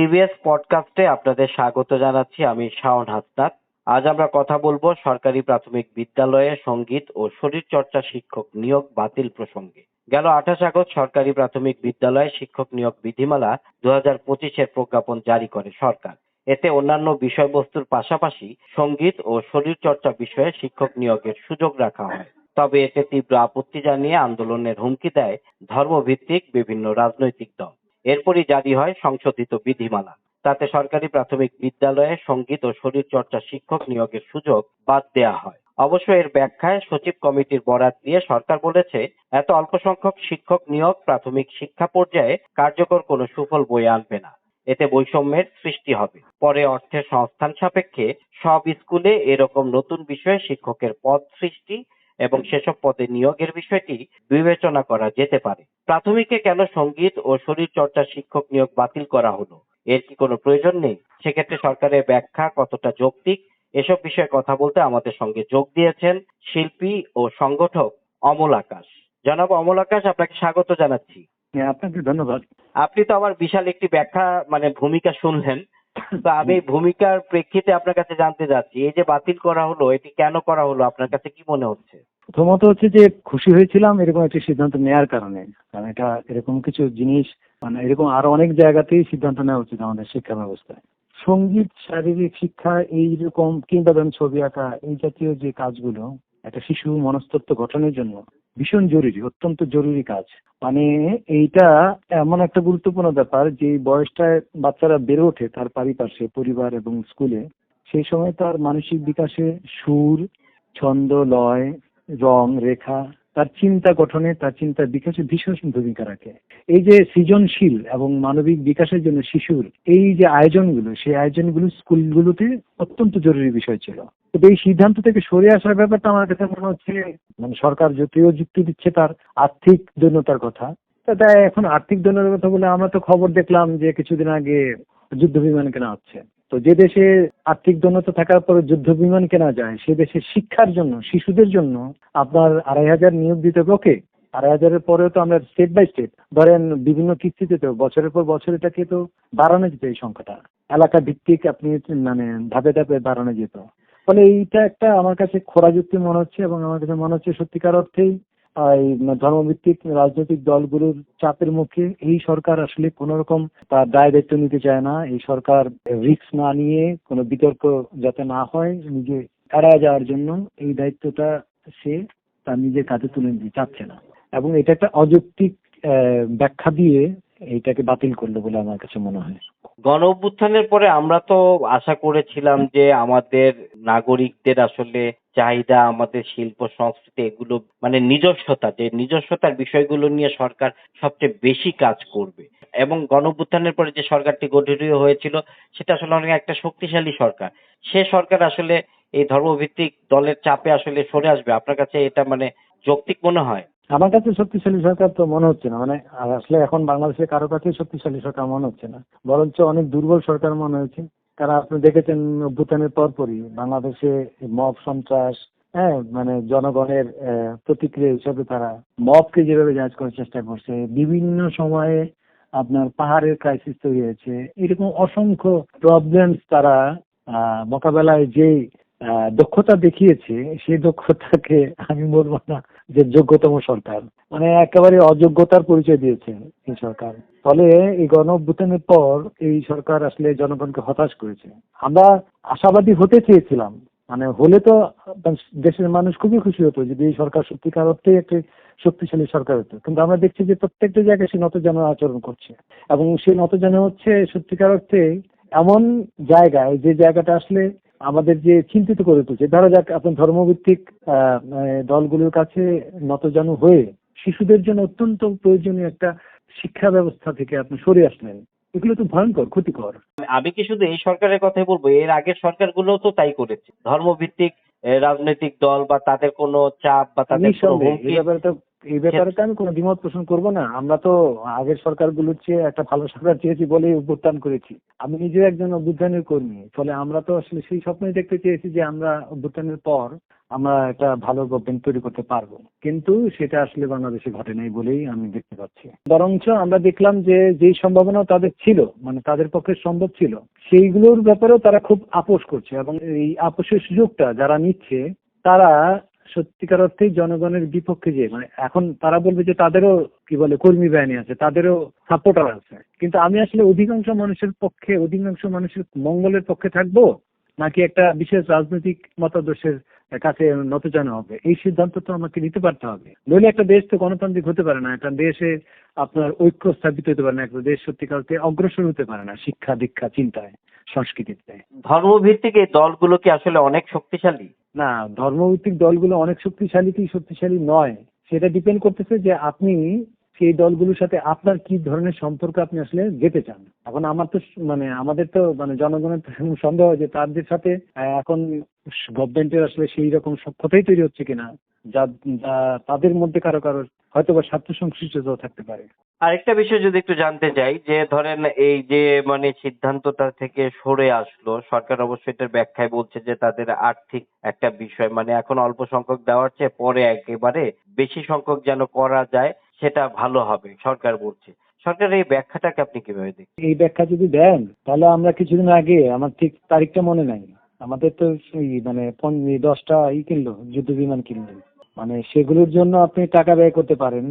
CBS পডকাস্টে আপনাদের স্বাগত জানাচ্ছি আমি শাওন হাসনাত। আজ আমরা কথা বলব সরকারি প্রাথমিক বিদ্যালয়ে সংগীত ও শরীরচর্চা শিক্ষক নিয়োগ বাতিল প্রসঙ্গে। গেল আঠাশ আগস্ট সরকারি প্রাথমিক বিদ্যালয়ে শিক্ষক নিয়োগ বিধিমালা দু হাজার পঁচিশের প্রজ্ঞাপন জারি করে সরকার। এতে অন্যান্য বিষয়বস্তুর পাশাপাশি সংগীত ও শরীরচর্চা বিষয়ে শিক্ষক নিয়োগের সুযোগ রাখা হয়। তবে এতে তীব্র আপত্তি জানিয়ে আন্দোলনের হুমকি দেয় ধর্মভিত্তিক বিভিন্ন রাজনৈতিক দল। এরপরই জারি হয় সংশোধিত বিধিমালা। তাতে সরকারি প্রাথমিক বিদ্যালয়ে সংগীত ও শরীরচর্চা শিক্ষক নিয়োগের সুযোগ বাদ দেয়া হয়। অবশ্য এর ব্যাখ্যায় সচিব কমিটির বরাত দিয়ে সরকার বলেছে, এত অল্প সংখ্যক শিক্ষক নিয়োগ প্রাথমিক শিক্ষা পর্যায়ে কার্যকর কোনো সুফল বয়ে আনবে না। এতে বৈষম্যের সৃষ্টি হবে। পরে অর্থের সংস্থান সাপেক্ষে সব স্কুলে এরকম নতুন বিষয়ে শিক্ষকের পদ সৃষ্টি এবং সেসব পদে নিয়োগের বিষয়টি বিবেচনা করা যেতে পারে। প্রাথমিকে কেন সংগীত ও শরীরচর্চা শিক্ষক নিয়োগ বাতিল করা হলো? এর কি কোনো প্রয়োজন নেই? সেক্ষেত্রে সরকারের ব্যাখ্যা কতটা যৌক্তিক? এসব বিষয়ে কথা বলতে আমাদের সঙ্গে যোগ দিয়েছেন শিল্পী ও সংগঠক অমল আকাশ। জনাব অমল আকাশ আপনাকে স্বাগত জানাচ্ছি। হ্যাঁ আপনাকে ধন্যবাদ। আপনি তো আমার বিশাল একটি ব্যাখ্যা মানে ভূমিকা শুনলেন। তো আমি ভূমিকার প্রেক্ষিতে আপনার কাছে জানতে চাচ্ছি এই যে বাতিল করা হলো এটি কেন করা হলো? আপনার কাছে কি মনে হচ্ছে? প্রথমত হচ্ছে যে খুশি হয়েছিলাম এরকম একটি সিদ্ধান্ত নেওয়ার কারণে। কারণ এটা এরকম কিছু জিনিস মানে এরকম আরও অনেক জায়গাতেই সিদ্ধান্ত নেওয়া উচিত আমাদের শিক্ষা ব্যবস্থায়। সংগীত, শারীরিক শিক্ষা এইরকম কিংবা ধরেন ছবি আঁকা, এই জাতীয় যে কাজগুলো, একটা শিশু মনস্তত্ত্ব গঠনের জন্য ভীষণ জরুরি, অত্যন্ত জরুরি কাজ। মানে এইটা এমন একটা গুরুত্বপূর্ণ ব্যাপার যে বয়সটায় বাচ্চারা বেড়ে ওঠে তার পারিপার্শ্বে, পরিবার এবং স্কুলে, সেই সময় তার মানসিক বিকাশে সুর, ছন্দ, লয় রং, রেখা, তার চিন্তা গঠনে, তার চিন্তা বিকাশে ভীষণ ভূমিকা রাখে। এই যে সৃজনশীল এবং মানবিক বিকাশের জন্য শিশুর এই যে আয়োজনগুলো, সেই আয়োজনগুলো স্কুলগুলোতে অত্যন্ত জরুরি বিষয় ছিল। তবে এই সিদ্ধান্ত থেকে সরে আসার ব্যাপারটা আমার কাছে মনে হচ্ছে মানে সরকার যদিও যুক্তি দিচ্ছে তার আর্থিক দৈন্যতার কথা তাই এখন আর্থিক দৈন্যতার কথা বলে আমরা তো খবর দেখলাম যে কিছুদিন আগে যুদ্ধ বিমান কেনা হচ্ছে। তো যে দেশে আর্থিক দৈন্যতা থাকার পরে যুদ্ধ বিমান কেনা যায়, সে দেশে শিক্ষার জন্য, শিশুদের জন্য আপনার আড়াই হাজার নিয়োগ দিতে ওকে আড়াই হাজারের পরেও তো আমরা স্টেপ বাই স্টেপ ধরেন বিভিন্ন কিস্তিতে তো বছরের পর বছর এটাকে তো বাড়ানো যেত এই সংখ্যাটা। এলাকা ভিত্তিক আপনি মানে ধাপে ধাপে বাড়ানো যেত। ফলে এইটা একটা আমার কাছে খোরা যুক্তি মনে হচ্ছে এবং আমার কাছে মনে হচ্ছে সত্যিকার অর্থেই ধর্মভিত্তিক রাজনৈতিক দলগুলোর চাপের মুখে এই সরকার আসলে কোন রকম তার দায় দায়িত্ব নিতে চায় না। এই সরকার রিস্ক না নিয়ে কোনো বিতর্ক যাতে না হয়, নিজে এড়ায় যাওয়ার জন্য এই দায়িত্বটা সে তার নিজের কাছে তুলে নিতে চাচ্ছে না। এবং এটা একটা অযৌক্তিক ব্যাখ্যা দিয়ে এটাকে বাতিল করল বলে আমার কাছে মনে হয়। গণ অভ্যুত্থানের পরে আমরা তো আশা করেছিলাম যে আমাদের নাগরিকদের আসলে চাহিদা, আমাদের শিল্প, সংস্কৃতি এগুলো মানে নিজস্বতা, যে নিজস্বতার বিষয়গুলো নিয়ে সরকার সবচেয়ে বেশি কাজ করবে। এবং গণ পরে যে সরকারটি গঠিত হয়েছিল, সেটা আসলে অনেক একটা শক্তিশালী সরকার। সে সরকার আসলে এই ধর্মভিত্তিক দলের চাপে আসলে সরে আসবে। আপনার কাছে এটা মানে যৌক্তিক মনে হয়? আমার কাছে শক্তিশালী সরকার তো মনে হচ্ছে না। মানে আসলে এখন বাংলাদেশে কারও কাছেই শক্তিশালী সরকার মনে হচ্ছে না। বরঞ্চ অনেক দুর্বল সরকার মনে হয়েছে। কারণ আপনি দেখেছেন অভ্যুত্থানের পরপরই বাংলাদেশে মব সন্ত্রাস হ্যাঁ মানে জনগণের প্রতিক্রিয়া হিসাবে তারা মবকে যেভাবে জাজ করার চেষ্টা করছে, বিভিন্ন সময়ে আপনার পাহাড়ের ক্রাইসিস তৈরি হয়েছে। এরকম অসংখ্য প্রবলেমস তারা মোকাবেলায় যে দক্ষতা দেখিয়েছে, সেই দক্ষতাকে আমি বলব না যে যোগ্যতম সরকার। মানে একেবারে অযোগ্যতার পরিচয় দিয়েছে এই সরকার। ফলে এই গণ অভ্যুত্থানের পর এই সরকার আসলে জনগণকে হতাশ করেছে। আমরা আশাবাদী হতে চেয়েছিলাম। মানে হলে তো দেশের মানুষ খুবই খুশি হতো যদি এই সরকার সত্যিকার অর্থে একটি শক্তিশালী সরকার হতো। কিন্তু আমরা দেখছি যে প্রত্যেকটা জায়গায় সে নতজান আচরণ করছে। এবং সে নতজান হচ্ছে সত্যিকার অর্থে এমন জায়গায় যে জায়গাটা আসলে আমাদের যে চিন্তিত করে তুলছে ধরা যাক আপনার ধর্মভিত্তিক দলগুলোর কাছে নতজানু হয়ে শিশুদের জন্য অত্যন্ত প্রয়োজনীয় একটা শিক্ষা ব্যবস্থা থেকে আপনি সরে আসলেন এগুলো তো ভয়ঙ্কর ক্ষতিকর। আমি কি শুধু এই সরকারের কথাই বলব? এর আগের সরকারগুলোও তো তাই করেছে। ধর্মভিত্তিক রাজনৈতিক দল বা তাদের কোনো চাপ বা তাদের এই ব্যাপারে তো আমি কোনো দ্বিমত পোষণ করব না। আমরা তো আগের সরকারগুলোর চেয়ে একটা ভালো সরকার চেয়েছি বলেই অভ্যুত্থান করেছি। আমি নিজেও একজন অভ্যুত্থানের কর্মী, ফলে আমরা তো আসলে সেই স্বপ্নই দেখতে চেয়েছি যে আমরা অভ্যুত্থানের পর আমরা একটা ভালো গভর্নমেন্ট তৈরি করতে পারব। কিন্তু সেটা আসলে বাংলাদেশে ঘটে নাই বলেই আমি দেখতে পাচ্ছি। বরঞ্চ আমরা দেখলাম যে যেই সম্ভাবনা তাদের ছিল মানে তাদের পক্ষে সম্ভব ছিল, সেইগুলোর ব্যাপারেও তারা খুব আপোষ করছে। এবং এই আপোষের সুযোগটা যারা নিচ্ছে, তারা সত্যিকার অর্থেই জনগণের বিপক্ষে যে মানে এখন তারা বলবে যে তাদেরও কি বলে, কর্মী বাহিনী আছে, তাদেরও সাপোর্টার আছে। কিন্তু আমি আসলে অধিকাংশ মানুষের পক্ষে, অধিকাংশ মানুষের মঙ্গলের পক্ষে থাকব, নাকি একটা বিশেষ রাজনৈতিক মতাদর্শের কাছে নতজানো হবে? এই সিদ্ধান্ত তো আমাকে নিতে পারতে হবে। নইলে একটা দেশ তো গণতান্ত্রিক হতে পারে না, একটা দেশে আপনার ঐক্য স্থাপিত হতে পারে না, একটা দেশ সত্যিকার অর্থে অগ্রসর হতে পারে না, শিক্ষা দীক্ষা, চিন্তায়, সংস্কৃতিতে। ধর্মভিত্তিক এই দলগুলো কি আসলে অনেক শক্তিশালী? না, ধর্মভিত্তিক দলগুলো অনেক শক্তিশালী কি শক্তিশালী নয়। সেটা ডিপেন্ড করতেছে যে আপনি সেই দলগুলোর সাথে আপনার কি ধরনের সম্পর্ক আপনি আসলে যেতে চান। এখন আমার তো মানে আমাদের তো মানে জনগণের সন্দেহ যে তাদের সাথে এখন গভর্নমেন্টের আসলে সেই রকম সক্ষতাই তৈরি হচ্ছে কিনা। যা তাদের মধ্যে কারও কারও হয়তো বা স্বার্থ সংশ্লিষ্টতাও থাকতে পারে। আরেকটা বিষয় যদি একটু জানতে চাই যে ধরেন এই যে মানে সিদ্ধান্তটা থেকে সরে আসলো সরকার অবশ্যই এটার ব্যাখ্যায় বলছে যে তাদের আর্থিক একটা বিষয় মানে এখন অল্প সংখ্যক দেওয়ার চেয়ে পরে একেবারে বেশি সংখ্যক যেন করা যায় সেটা ভালো হবে সরকার বলছে। সরকার এই ব্যাখ্যাটাকে আপনি কীভাবে দেখছেন এই ব্যাখ্যা যদি দেন তাহলে আমরা কিছুদিন আগে আমার ঠিক তারিখটা মনে নাই। আমাদের তো মানে দশটা ই কিনলো যুদ্ধ বিমান কিনলেন মানে সেগুলোর জন্য আপনি টাকা ব্যয় করতে পারেন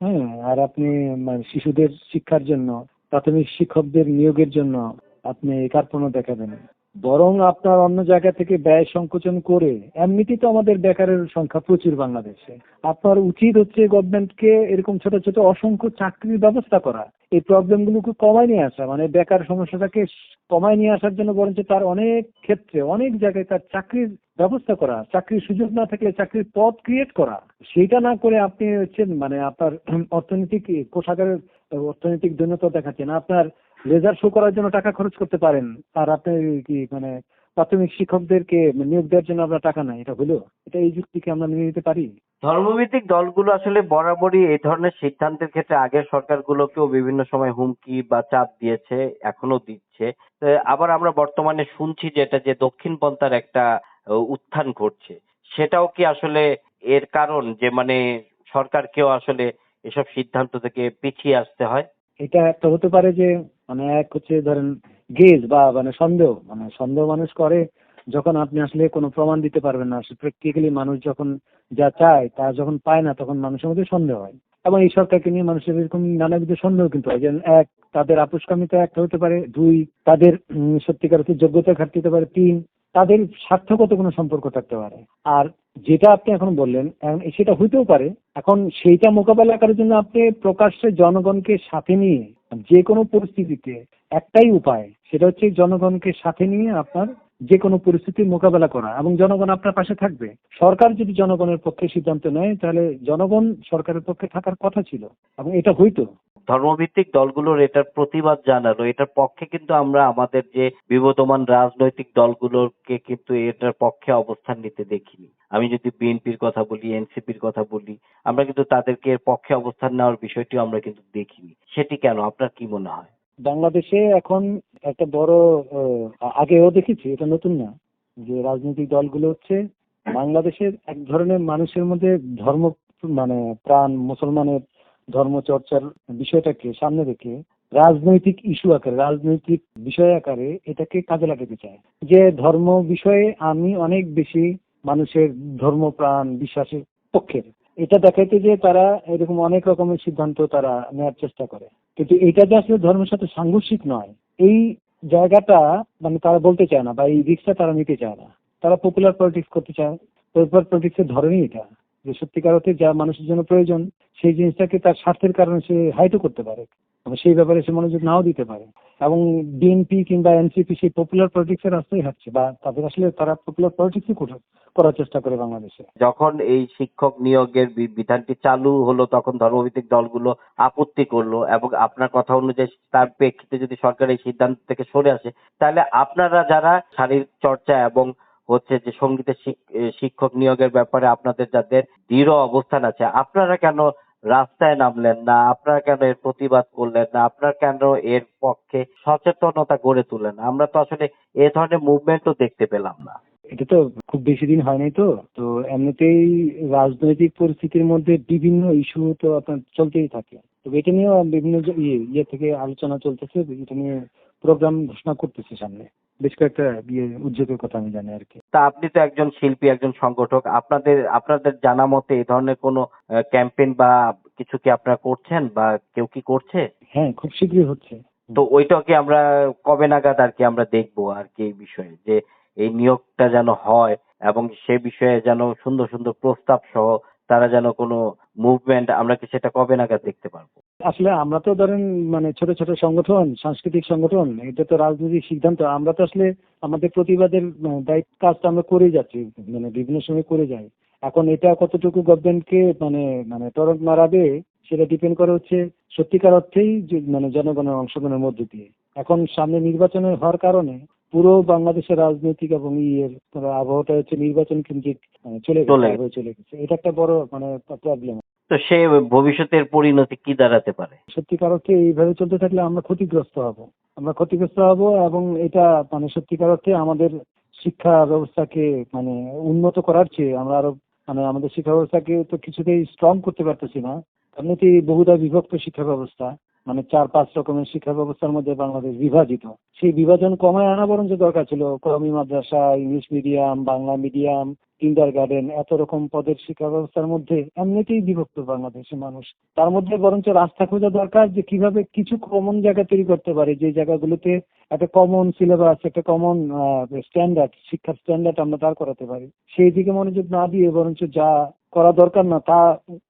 হ্যাঁ? আর আপনি মানে শিশুদের শিক্ষার জন্য, প্রাথমিক শিক্ষকদের নিয়োগের জন্য আপনি কার্পণ্য দেখাবেন। বরং আপনার অন্য জায়গা থেকে ব্যয় সংকোচন করে, এমনিতেই তো আমাদের বেকারের সংখ্যা প্রচুর বাংলাদেশে। আপনার উচিত হচ্ছে গভর্নমেন্টকে এরকম ছোট ছোট অসংখ্য চাকরির ব্যবস্থা করা। এই প্রবলেমগুলোকে কমায় নিয়ে আসা মানে বেকার সমস্যাটাকে কমায় নিয়ে আসার জন্য বরঞ্চ তার অনেক ক্ষেত্রে, অনেক জায়গায় তার চাকরির ব্যবস্থা করা, চাকরির সুযোগ না থাকলে চাকরির পথ ক্রিয়েট করা। সেটা না করে আপনি হচ্ছেন মানে আপনার অর্থনৈতিক কোষাগারের অর্থনৈতিক দৈন্যতা দেখাচ্ছেন, আপনার লেজার শো করার জন্য টাকা খরচ করতে পারেন। আর আপনি কি মানে প্রাথমিক শিক্ষকদেরকে নিয়োগ দেওয়ার জন্য আমরা টাকা নাই? এটা হলো? এটা এই যুক্তিকে আমরা মেনে নিতে পারি? ধর্মভিত্তিক দলগুলো আসলে বরাবরই এই ধরনের সিদ্ধান্তের ক্ষেত্রে আগের সরকারগুলোকেও বিভিন্ন সময় হুমকি বা চাপ দিয়েছে এখনও দিচ্ছে। আবার আমরা বর্তমানে শুনছি যে এটা যে দক্ষিণ পন্থার একটা উত্থান ঘটছে। সেটাও কি আসলে এর কারণ যে মানে সরকারকেও আসলে এসব সিদ্ধান্ত থেকে পিছিয়ে আসতে হয়? এটা একটা হতে পারে যে মানে এক হচ্ছে ধরেন গেজ বা মানে সন্দেহ মানে সন্দেহ মানুষ করে যখন আপনি আসলে কোনো প্রমাণ দিতে পারবেন না। প্র্যাকটিক্যালি মানুষ যখন যা চায় তা যখন পায় না, তখন মানুষের মধ্যে সন্দেহ হয়। এবং এই সরকারকে নিয়ে মানুষের এরকম নানাবিধ সন্দেহ কিন্তু হয়। যে এক, তাদের আপোষকামিতা একটা হতে পারে। দুই, তাদের সত্যিকার যোগ্যতা ঘাটতি পারে। তিন, তাদের স্বার্থগত কোনো সম্পর্ক থাকতে পারে। আর যেটা আপনি এখন বললেন সেটা হইতেও পারে, এখন সেইটা মোকাবেলা করার জন্য আপনি প্রকাশ্যে জনগণকে সাথে নিয়ে, যে কোনো পরিস্থিতিতে একটাই উপায়, সেটা হচ্ছে জনগণকে সাথে নিয়ে আপনার যে কোনো পরিস্থিতির মোকাবেলা করা। এবং জনগণ আপনার পাশে থাকবে। সরকার যদি জনগণের পক্ষে সিদ্ধান্ত নেয়, তাহলে জনগণ সরকারের পক্ষে থাকার কথা ছিল। এবং এটা হইতো। ধর্মভিত্তিক দলগুলোর এটার প্রতিবাদ জানালো। এটার পক্ষে কিন্তু আমরা আমাদের যে বিবদমান রাজনৈতিক দলগুলোকে কিন্তু এটার পক্ষে অবস্থান নিতে দেখিনি। আমি যদি বিএনপির কথা বলি, এনসিপির কথা বলি, আমরা কিন্তু তাদেরকে এর পক্ষে অবস্থান নেওয়ার বিষয়টিও আমরা কিন্তু দেখিনি। সেটি কেন? আপনার কি মনে হয়? বাংলাদেশে এখন একটা বড় আগেও দেখেছি, এটা নতুন না, যে রাজনৈতিক দলগুলো হচ্ছে বাংলাদেশের এক ধরনের মানুষের মধ্যে ধর্ম মানে প্রাণ, মুসলমানের ধর্ম চর্চার বিষয়টাকে সামনে রেখে রাজনৈতিক ইস্যু আকারে, রাজনৈতিক বিষয় আকারে এটাকে কাজে লাগাতে চায়। যে ধর্ম বিষয়ে আমি অনেক বেশি মানুষের ধর্ম, প্রাণ, বিশ্বাসের পক্ষের। এটা দেখাইতে যে তারা এরকম অনেক রকমের সিদ্ধান্ত তারা নেওয়ার চেষ্টা করে। কিন্তু এটা যে আসলে ধর্মের সাথে সাংঘর্ষিক নয়, এই জায়গাটা মানে তারা বলতে চায় না বা এই রিক্সটা তারা নিতে চায় না। তারা পপুলার পলিটিক্স করতে চায় পপুলার পলিটিক্সের ধরনই এটা, যে সত্যিকার অর্থে যা মানুষের জন্য প্রয়োজন, সেই জিনিসটাকে তার স্বার্থের কারণে সে হাইটও করতে পারে। সেই ব্যাপারে সে মনোযোগ নাও দিতে পারে। এবং বিএনপি কিংবা এনসিপি সেই পপুলার পলিটিক্স এর রাস্তায় হাঁটছে বা তাদের আসলে তারা পপুলার পলিটিক্সই করার চেষ্টা করে বাংলাদেশে। যখন এই শিক্ষক নিয়োগের বিধানটি চালু হলো, তখন ধর্মভিত্তিক দলগুলো আপত্তি করল এবং আপনার কথা অনুযায়ী তার প্রেক্ষিতে যদি সরকার এই সিদ্ধান্ত থেকে সরে আসে, তাহলে আপনারা যারা শারীরিক চর্চা এবং হচ্ছে যে সঙ্গীতের শিক্ষক নিয়োগের ব্যাপারে আপনাদের যাদের দৃঢ় অবস্থান আছে, আপনারা কেন রাস্তায় নামলেন না, আপনার কেন এর প্রতিবাদ করলেন না, আপনার কেন এর পক্ষে সচেতনতা গড়ে তুললেন আমরা তো আসলে এ ধরনের মুভমেন্টও দেখতে পেলাম না। এটা তো খুব বেশি দিন হয়নি তো। তো এমনিতেই রাজনৈতিক পরিস্থিতির মধ্যে বিভিন্ন ইস্যু তো আপনার চলতেই থাকে। তো এটা নিয়েও বিভিন্ন ইয়ে ইয়ে থেকে আলোচনা চলতেছে এটা নিয়ে প্রোগ্রাম ঘোষণা করতেছে সামনে। বেশ কয়েকটা ইয়ে উদ্যোগের কথা আমি জানি আর কি। তা আপনি তো একজন শিল্পী একজন সংগঠক আপনাদের আপনাদের জানা মতে এই ধরনের কোনো ক্যাম্পেইন বা কিছু কি আপনারা করছেন বা কেউ কি করছে? হ্যাঁ খুব শীঘ্রই হচ্ছে। তো ওইটাকে আমরা কবে নাগাদ আর কি আমরা দেখব আর কি এই বিষয়ে যে এই নিয়োগটা যেন হয় এবং সে বিষয়ে যেন সুন্দর সুন্দর প্রস্তাব সহ তারা যেন কোনো মুভমেন্ট আমরা কি সেটা কবে নাগাদ দেখতে পারব? আসলে আমরা তো ধরেন মানে ছোট ছোট সংগঠন, সাংস্কৃতিক সংগঠন, এটা তো রাজনৈতিক সিদ্ধান্ত। আমরা তো আসলে আমাদের প্রতিবাদের দায়িত্ব কাজটা আমরা করেই যাচ্ছি মানে বিভিন্ন সময় করে যাই। এখন এটা কতটুকু গভর্নমেন্টকে মানে মানে টরন্ট মারাবে, সেটা ডিপেন্ড করে হচ্ছে সত্যিকার অর্থেই মানে জনগণের অংশগ্রহণের মধ্যে দিয়ে। এখন সামনে নির্বাচনের হওয়ার কারণে পুরো বাংলাদেশের রাজনৈতিক এবং ইয়ের আবহাওয়াটা হচ্ছে নির্বাচন কেন্দ্রিক মানে চলে গেছে চলে গেছে। এটা একটা বড় মানে প্রবলেম তো সে ভবিষ্যতের পরিণতি কি দাঁড়াতে পারে? সত্যিকার অর্থে এইভাবে চলতে থাকলে আমরা ক্ষতিগ্রস্ত হব। আমরা ক্ষতিগ্রস্ত হব এবং এটা মানে সত্যিকার অর্থে আমাদের শিক্ষা ব্যবস্থাকে মানে উন্নত করার চেয়ে আমরা আরও মানে আমাদের শিক্ষা ব্যবস্থাকে তো কিছুতেই স্ট্রং করতে পারতেছি না। এমনিতেই বহুদা বিভক্ত শিক্ষা ব্যবস্থা মানে চার পাঁচ রকমের শিক্ষা ব্যবস্থার মধ্যে বাংলাদেশ বিভাজিত। সেই বিভাজন কমায় আনা বরং যে দরকার ছিল কমি মাদ্রাসা, English medium, Bangla medium, kindergarten, এত রকম পদের শিক্ষা ব্যবস্থার মধ্যে এমনিতেই বিভক্ত বাংলাদেশের মানুষ। তার মধ্যে বরঞ্চ রাস্তা খোঁজা দরকার যে কীভাবে কিছু কমন জায়গা তৈরি করতে পারে। যে জায়গাগুলোতে একটা কমন সিলেবাস একটা কমন স্ট্যান্ডার্ড শিক্ষার স্ট্যান্ডার্ড আমরা দাঁড় করাতে পারি। সেই দিকে মনোযোগ না দিয়ে বরঞ্চ যা করা দরকার না তা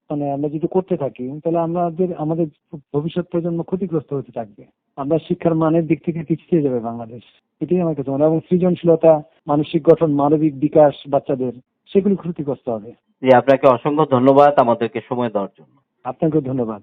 মানে আমরা যদি করতে থাকি তাহলে আমাদের আমাদের ভবিষ্যৎ প্রজন্ম ক্ষতিগ্রস্ত হতে থাকবে। আমরা শিক্ষার মানের দিক থেকে পিছিয়ে যাবে বাংলাদেশ। এটাই আমার কাছে মনে এবং সৃজনশীলতা মানসিক গঠন মানবিক বিকাশ বাচ্চাদের সেগুলি ক্ষতিগ্রস্ত হবে। জি আপনাকে অসংখ্য ধন্যবাদ আমাদেরকে সময় দেওয়ার জন্য। আপনাকে ধন্যবাদ।